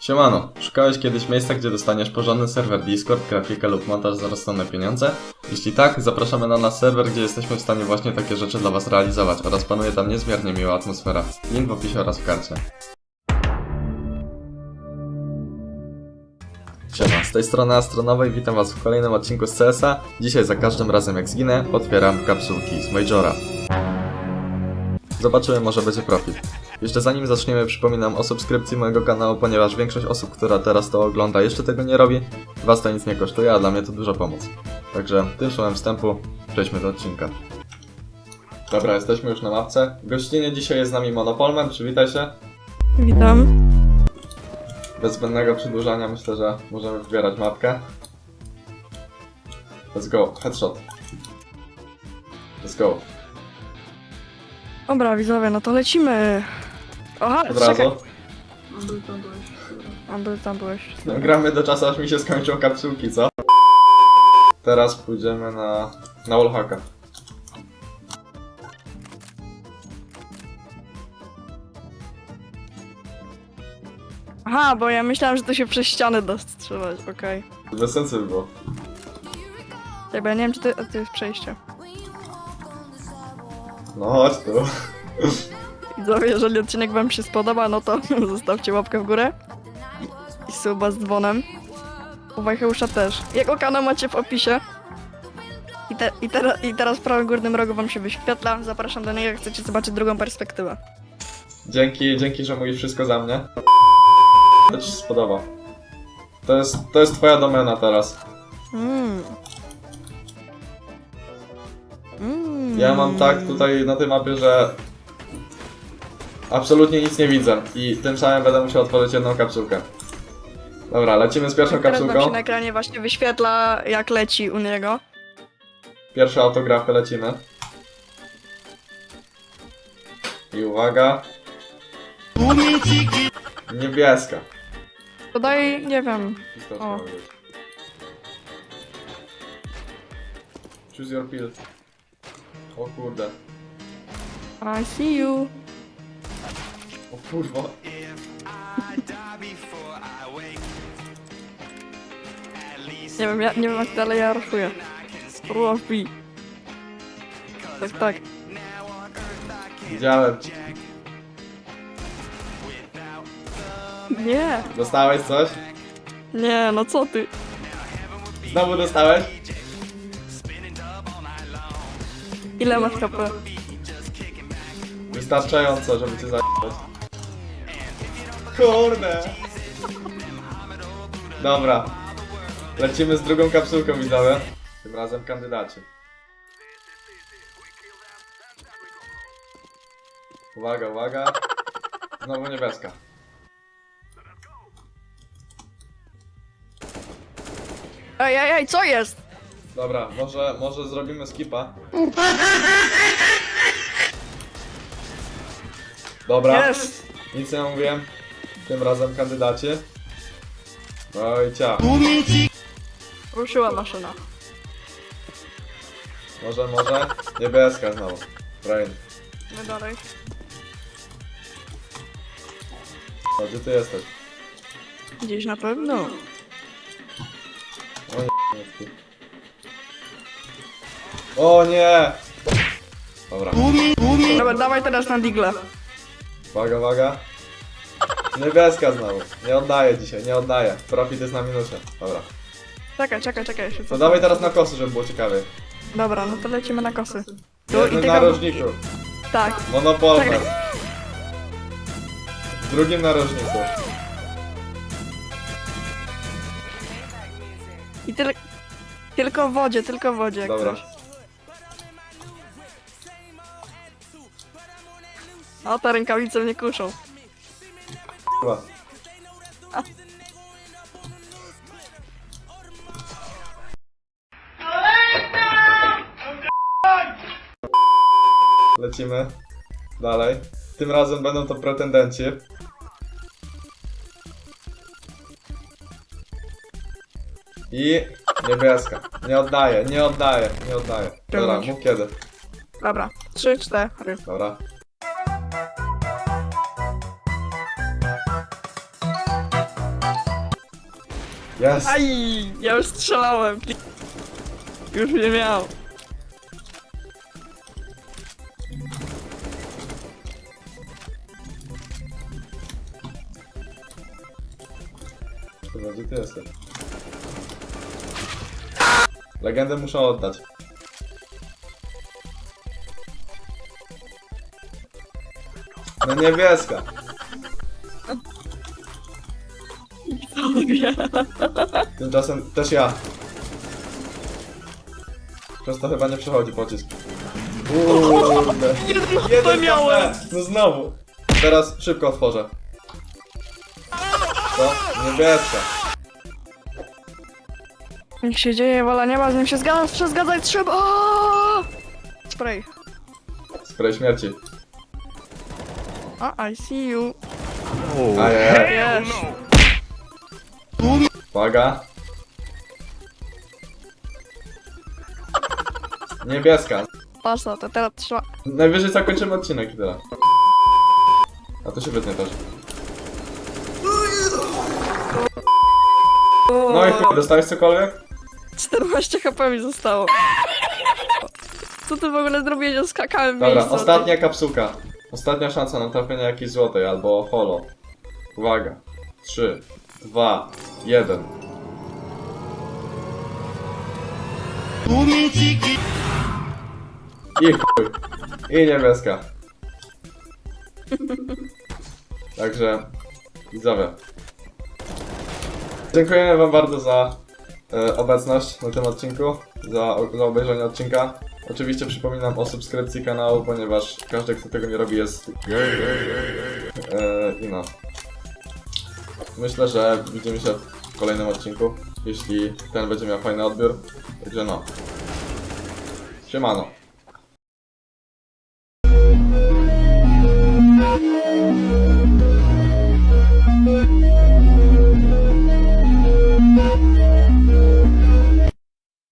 Siemano, szukałeś kiedyś miejsca, gdzie dostaniesz porządny serwer Discord, grafikę lub montaż za rozsądne pieniądze? Jeśli tak, zapraszamy na nasz serwer, gdzie jesteśmy w stanie właśnie takie rzeczy dla Was realizować oraz panuje tam niezmiernie miła atmosfera. Link w opisie oraz w karcie. Siema, z tej strony Astronowej, witam Was w kolejnym odcinku z CS-a. Dzisiaj za każdym razem jak zginę, otwieram kapsułki z Majora. Zobaczymy, może będzie profit. Jeszcze zanim zaczniemy, przypominam o subskrypcji mojego kanału, ponieważ większość osób, która teraz to ogląda, jeszcze tego nie robi. Was to nic nie kosztuje, a dla mnie to duża pomoc. Także tym słowem wstępu, przejdźmy do odcinka. Dobra, jesteśmy już na mapce. W gościnie dzisiaj jest z nami Monopolman, przywitaj się. Witam. Bez zbędnego przedłużania myślę, że możemy wybierać mapkę. Let's go, headshot. Let's go. Dobra, widzowie, no to lecimy. Aha, Od czekaj. razu. A, był tam byłeś. No, gramy do czasu, aż mi się skończą kapsułki, co? Teraz pójdziemy na, na wallhacka. Aha, bo ja myślałam, że to się przez ściany da strzelać, okej. Bez sensu by było. Okay. ja nie wiem, czy to, to jest przejście. No chodź tu. Widzowie, jeżeli odcinek wam się spodoba, no to zostawcie łapkę w górę. I, suba z dzwonem. U Wajcheusza też. Jego kanał macie w opisie. I, te, i, tera, I teraz w prawym górnym rogu wam się wyświetla. Zapraszam do niego, jak chcecie zobaczyć drugą perspektywę. Dzięki, dzięki, że mówisz wszystko za mnie. To ci się spodoba. To jest, to jest twoja domena teraz. Mm. Mm. Ja mam tak tutaj na tej mapie, że absolutnie nic nie widzę i tym samym będę musiał otworzyć jedną kapsułkę. Dobra, lecimy z pierwszą Teraz kapsułką. się na ekranie właśnie wyświetla, jak leci u niego. Pierwsze autografy lecimy. I uwaga. Niebieska. Podaj, nie wiem. O. być. Choose your pill. O kurde. I see you. O kurwa. Nie wiem, ja, nie wiem jak dalej ja raszuję. Rufi. Tak, tak. Widziałem. Nie, Dostałeś coś? nie, no co ty? Znowu dostałeś? Ile masz HP? Wystarczająco, żeby cię. Kurde. Dobra. Lecimy z drugą kapsułką, widzowie. Tym razem kandydaci. Uwaga, uwaga. Znowu niebieska. Ej, ej, ej, co jest? Dobra, może, może zrobimy skipa. Dobra, Jest! nic nie mówiłem. Tym razem kandydaci. No i cia. Ruszyła maszyna. Może, może. Niebieska znowu. Brain. My dalej. O, gdzie ty jesteś? Gdzieś na pewno. O nie, nie. O nie! Dobra, Dobra, dawaj teraz na digle. uwaga, uwaga. Niebieska znowu. Nie oddaję dzisiaj, nie oddaję. Profit jest na minusie. Dobra. Czekaj, czekaj, czekaj. Jeszcze co? dawaj teraz na kosy, żeby było ciekawie. Dobra, no to lecimy na kosy. Tu i Jednym tego... narożniku. Tak. Monopolmer. Czekaj. W drugim narożniku. I tyl... Tylko w wodzie, tylko w wodzie jak Dobra. coś. O, te rękawice mnie kuszą. Chyba. Lecimy dalej. Tym razem będą to pretendenci. I niebieska. Nie oddaję, nie oddaję, nie oddaję. Dobra, mów kiedy. Dobra, trzy, cztery. Dobra. Jest! Aj! Ja już strzelałem. Już nie miał. Chyba, gdzie ty jesteś? Legendę muszę oddać. No niebieska. Tymczasem też ja. Przez to chyba nie przechodzi pocisk. Kurde. Jedno to miałem. HP. No znowu. Teraz szybko otworzę. Co? Niebieska. Niech się dzieje, wola nieba, z nim się zgadzam, przezgadzać trzeba. O! Spray. Spray śmierci. A, I see you. Ajej. Yes. Uwaga. Niebieska. Patrz na to, teraz trzeba. Najwyżej zakończymy odcinek i tyle. A to się wytnie też. No i chuj, dostałeś cokolwiek? 14 HP mi zostało. Co ty w ogóle zrobiłeś? Ja skakałem w Dobra, miejscu. ostatnia kapsułka. Ostatnia szansa na trafienie jakiejś złotej albo holo. Uwaga. 3, 2, 1. I chuj. I niebieska. Także widzowie. Dziękujemy wam bardzo za e, obecność na tym odcinku, za, za obejrzenie odcinka. Oczywiście przypominam o subskrypcji kanału, ponieważ każdy, kto tego nie robi jest... E, I no. Myślę, że widzimy się w kolejnym odcinku, jeśli ten będzie miał fajny odbiór. Także no. Siemano.